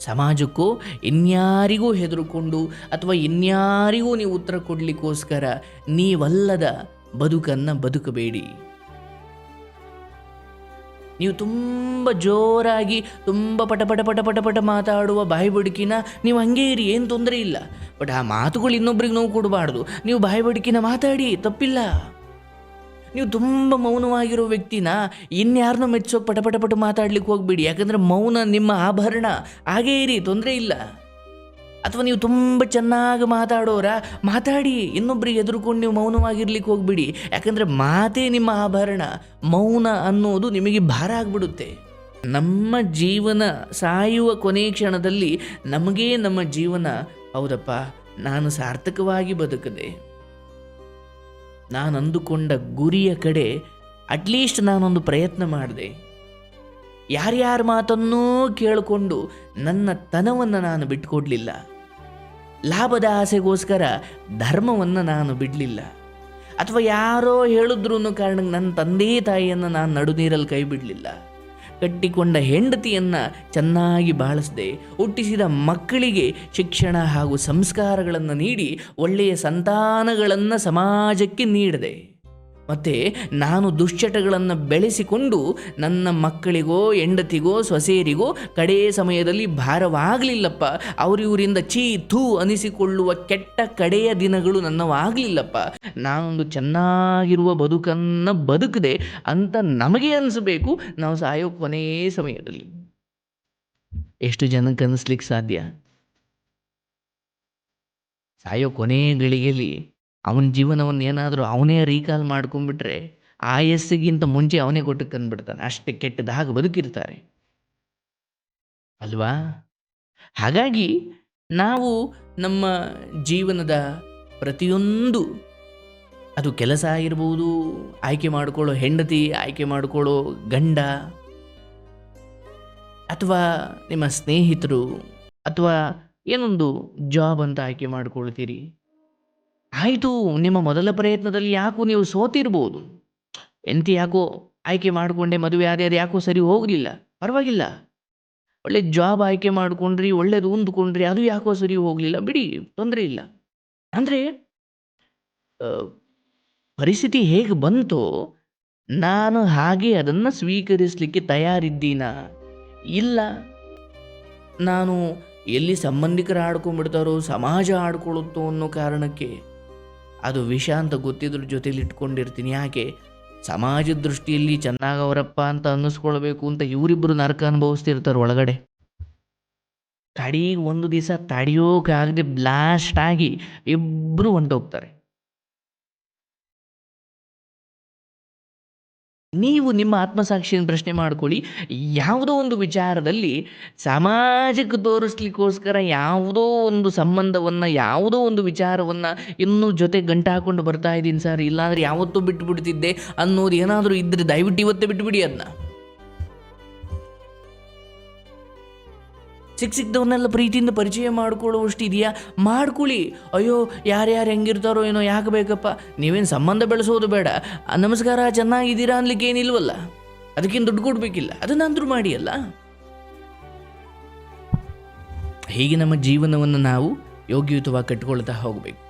ಸಮಾಜಕ್ಕೋ ಇನ್ಯಾರಿಗೂ ಹೆದರುಕೊಂಡು ಅಥವಾ ಇನ್ಯಾರಿಗೂ ನೀವು ಉತ್ತರ ಕೊಡಲಿಕ್ಕೋಸ್ಕರ ನೀವಲ್ಲದ ಬದುಕನ್ನು ಬದುಕಬೇಡಿ. ನೀವು ತುಂಬ ಜೋರಾಗಿ, ತುಂಬ ಪಟ ಪಟ ಪಟ ಪಟ ಪಟ ಮಾತಾಡುವ ಬಾಯಿ ಬಡುಕಿನ ನೀವು ಹಂಗೆ ಇರಿ, ಏನು ತೊಂದರೆ ಇಲ್ಲ. ಬಟ್ ಆ ಮಾತುಗಳು ಇನ್ನೊಬ್ರಿಗೆ ನೋವು ಕೊಡಬಾರ್ದು. ನೀವು ಬಾಯಿ ಬಡುಕಿನ ಮಾತಾಡಿ, ತಪ್ಪಿಲ್ಲ. ನೀವು ತುಂಬ ಮೌನವಾಗಿರೋ ವ್ಯಕ್ತಿನ ಇನ್ಯಾರನ್ನೂ ಮೆಚ್ಚೋ ಪಟ ಪಟ ಪಟ ಮಾತಾಡ್ಲಿಕ್ಕೆ ಹೋಗ್ಬೇಡಿ. ಯಾಕಂದರೆ ಮೌನ ನಿಮ್ಮ ಆಭರಣ. ಹಾಗೇ ಇರಿ, ತೊಂದರೆ ಇಲ್ಲ. ಅಥವಾ ನೀವು ತುಂಬ ಚೆನ್ನಾಗಿ ಮಾತಾಡೋರ, ಮಾತಾಡಿ. ಇನ್ನೊಬ್ಬರಿಗೆ ಎದುರುಕೊಂಡು ನೀವು ಮೌನವಾಗಿರ್ಲಿಕ್ಕೆ ಹೋಗ್ಬೇಡಿ. ಯಾಕಂದರೆ ಮಾತೇ ನಿಮ್ಮ ಆಭರಣ. ಮೌನ ಅನ್ನೋದು ನಿಮಗೆ ಭಾರ ಆಗಿಬಿಡುತ್ತೆ. ನಮ್ಮ ಜೀವನ ಸಾಯುವ ಕೊನೆ ಕ್ಷಣದಲ್ಲಿ ನಮಗೇ ನಮ್ಮ ಜೀವನ. ಹೌದಪ್ಪ, ನಾನು ಸಾರ್ಥಕವಾಗಿ ಬದುಕದೆ. ನಾನು ಅಂದುಕೊಂಡ ಗುರಿಯ ಕಡೆ ಅಟ್ಲೀಸ್ಟ್ ನಾನೊಂದು ಪ್ರಯತ್ನ ಮಾಡಿದೆ. ಯಾರ್ಯಾರ ಮಾತನ್ನೂ ಕೇಳಿಕೊಂಡು ನನ್ನ ತನವನ್ನು ನಾನು ಬಿಟ್ಕೊಡ್ಲಿಲ್ಲ. ಲಾಭದ ಆಸೆಗೋಸ್ಕರ ಧರ್ಮವನ್ನು ನಾನು ಬಿಡಲಿಲ್ಲ. ಅಥವಾ ಯಾರೋ ಹೇಳಿದ್ರು ಕಾರಣಕ್ಕೆ ನನ್ನ ತಂದೆ ತಾಯಿಯನ್ನು ನಾನು ನಡುನೀರಲ್ಲಿ ಕೈ ಬಿಡಲಿಲ್ಲ. ಕಟ್ಟಿಕೊಂಡ ಹೆಂಡತಿಯನ್ನು ಚೆನ್ನಾಗಿ ಬಾಳಿಸದೆ, ಹುಟ್ಟಿಸಿದ ಮಕ್ಕಳಿಗೆ ಶಿಕ್ಷಣ ಹಾಗೂ ಸಂಸ್ಕಾರಗಳನ್ನು ನೀಡಿ ಒಳ್ಳೆಯ ಸಂತಾನಗಳನ್ನು ಸಮಾಜಕ್ಕೆ ನೀಡಿದೆ. ಮತ್ತು ನಾನು ದುಶ್ಚಟಗಳನ್ನು ಬೆಳೆಸಿಕೊಂಡು ನನ್ನ ಮಕ್ಕಳಿಗೋ, ಹೆಂಡತಿಗೋ ಸೊಸೆಯರಿಗೋ ಕಡೇ ಸಮಯದಲ್ಲಿ ಭಾರವಾಗಲಿಲ್ಲಪ್ಪ. ಅವರಿವರಿಂದ ಚೀ ಥೂ ಅನಿಸಿಕೊಳ್ಳುವ ಕೆಟ್ಟ ಕಡೆಯ ದಿನಗಳು ನನ್ನವಾಗಲಿಲ್ಲಪ್ಪ. ನಾನೊಂದು ಚೆನ್ನಾಗಿರುವ ಬದುಕನ್ನು ಬದುಕದೆ ಅಂತ ನಮಗೆ ಅನಿಸಬೇಕು, ನಾವು ಸಾಯೋ ಕೊನೆಯ ಸಮಯದಲ್ಲಿ. ಎಷ್ಟು ಜನಕ್ಕೆ ಅನಿಸ್ಲಿಕ್ಕೆ ಸಾಧ್ಯ? ಸಾಯೋ ಕೊನೆಯ ಗಳಿಗೆಯಲ್ಲಿ ಅವನ ಜೀವನವನ್ನು ಏನಾದರೂ ಅವನೇ ರೀಕಾಲ್ ಮಾಡ್ಕೊಂಡ್ಬಿಟ್ರೆ ಆಯಸ್ಸಿಗಿಂತ ಮುಂಚೆ ಅವನೇ ಕೊಟ್ಟು ಕಂದ್ಬಿಡ್ತಾನೆ ಅಷ್ಟೇ ಕೆಟ್ಟದಾಗ ಬದುಕಿರ್ತಾರೆ. ಅಲ್ವಾ? ಹಾಗಾಗಿ ನಾವು ನಮ್ಮ ಜೀವನದ ಪ್ರತಿಯೊಂದು ಅದು ಕೆಲಸ ಆಗಿರ್ಬೋದು, ಆಯ್ಕೆ ಮಾಡಿಕೊಳ್ಳೋ ಹೆಂಡತಿ, ಆಯ್ಕೆ ಮಾಡಿಕೊಳ್ಳೋ ಗಂಡ, ಅಥವಾ ನಿಮ್ಮ ಸ್ನೇಹಿತರು, ಅಥವಾ ಏನೊಂದು ಜಾಬ್ ಅಂತ ಆಯ್ಕೆ ಮಾಡ್ಕೊಳ್ತೀರಿ? ಆಯಿತು, ನಿಮ್ಮ ಮೊದಲ ಪ್ರಯತ್ನದಲ್ಲಿ ಯಾಕೋ ನೀವು ಸೋತಿರ್ಬೋದು. ಎಂತಿ ಯಾಕೋ ಆಯ್ಕೆ ಮಾಡಿಕೊಂಡೆ ಮದುವೆ ಆದರೆ ಯಾಕೋ ಸರಿ ಹೋಗಲಿಲ್ಲ. ಪರವಾಗಿಲ್ಲ. ಒಳ್ಳೆ ಜಾಬ್ ಆಯ್ಕೆ ಮಾಡ್ಕೊಂಡ್ರಿ, ಒಳ್ಳೇದು ಹೊಂದ್ಕೊಂಡ್ರಿ, ಅದು ಯಾಕೋ ಸರಿ ಹೋಗಲಿಲ್ಲ. ಬಿಡಿ, ತೊಂದರೆ ಇಲ್ಲ. ಅಂದರೆ ಪರಿಸ್ಥಿತಿ ಹೇಗೆ ಬಂತೋ? ನಾನು ಹಾಗೆ ಅದನ್ನು ಸ್ವೀಕರಿಸಲಿಕ್ಕೆ ತಯಾರಿದ್ದೀನಾ? ಇಲ್ಲ. ನಾನು ಎಲ್ಲಿ ಸಂಬಂಧಿಕರು ಆಡ್ಕೊಂಡ್ಬಿಡ್ತಾರೋ, ಸಮಾಜ ಆಡ್ಕೊಳ್ಳುತ್ತೋ ಅನ್ನೋ ಕಾರಣಕ್ಕೆ. ಅದು ವಿಷ ಅಂತ ಗೊತ್ತಿದ್ರ ಜೊತೆಲಿ ಇಟ್ಕೊಂಡಿರ್ತೀನಿ. ಯಾಕೆ? ಸಮಾಜದ ದೃಷ್ಟಿಯಲ್ಲಿ ಚೆನ್ನಾಗವರಪ್ಪ ಅಂತ ಅನ್ನಿಸ್ಕೊಳ್ಬೇಕು ಅಂತ ಇವರಿಬ್ಬರು ನರಕ ಅನುಭವಿಸ್ತಿರ್ತಾರೆ ಒಳಗಡೆ. ಕಡೆಗೆ ಒಂದು ದಿವಸ ತಡೆಯೋಕ್ಕಾಗದೆ ಬ್ಲಾಸ್ಟ್ ಆಗಿ ಇಬ್ಬರು ಹೊಂಟೋಗ್ತಾರೆ. ನೀವು ನಿಮ್ಮ ಆತ್ಮಸಾಕ್ಷಿಯನ್ನು ಪ್ರಶ್ನೆ ಮಾಡ್ಕೊಳ್ಳಿ. ಯಾವುದೋ ಒಂದು ವಿಚಾರದಲ್ಲಿ ಸಮಾಜಕ್ಕೆ ತೋರಿಸ್ಲಿಕ್ಕೋಸ್ಕರ ಯಾವುದೋ ಒಂದು ಸಂಬಂಧವನ್ನು, ಯಾವುದೋ ಒಂದು ವಿಚಾರವನ್ನು ಇನ್ನೂ ಜೊತೆ ಗಂಟು ಹಾಕ್ಕೊಂಡು ಬರ್ತಾ ಇದ್ದೀನಿ ಸರ್. ಇಲ್ಲಾಂದ್ರೆ ಯಾವತ್ತೂ ಬಿಟ್ಟು ಬಿಡ್ತಿದ್ದೆ ಅನ್ನೋದು ಏನಾದರೂ ಇದ್ದರೆ ದಯವಿಟ್ಟು ಇವತ್ತೇ ಬಿಟ್ಬಿಡಿ ಅದನ್ನ ಸಿಕ್ಕ ಸಿಕ್ಕದವ್ರನ್ನೆಲ್ಲ ಪ್ರೀತಿಯಿಂದ ಪರಿಚಯ ಮಾಡ್ಕೊಳ್ಳುವಷ್ಟು ಇದೆಯಾ? ಮಾಡ್ಕೊಳ್ಳಿ. ಅಯ್ಯೋ, ಯಾರ್ಯಾರು ಹೆಂಗಿರ್ತಾರೋ ಏನೋ ಯಾಕೆ ಬೇಕಪ್ಪ? ನೀವೇನು ಸಂಬಂಧ ಬೆಳೆಸೋದು ಬೇಡ. ನಮಸ್ಕಾರ, ಚೆನ್ನಾಗಿದ್ದೀರಾ ಅನ್ಲಿಕ್ಕೆ ಏನಿಲ್ವಲ್ಲ? ಅದಕ್ಕೇನು ದುಡ್ಡು ಕೊಡಬೇಕಿಲ್ಲ. ಅದನ್ನಂದ್ರೂ ಮಾಡಿ ಅಲ್ಲ? ಹೀಗೆ ನಮ್ಮ ಜೀವನವನ್ನು ನಾವು ಯೋಗ್ಯಯುತವಾಗಿ ಕಟ್ಕೊಳ್ತಾ ಹೋಗಬೇಕು.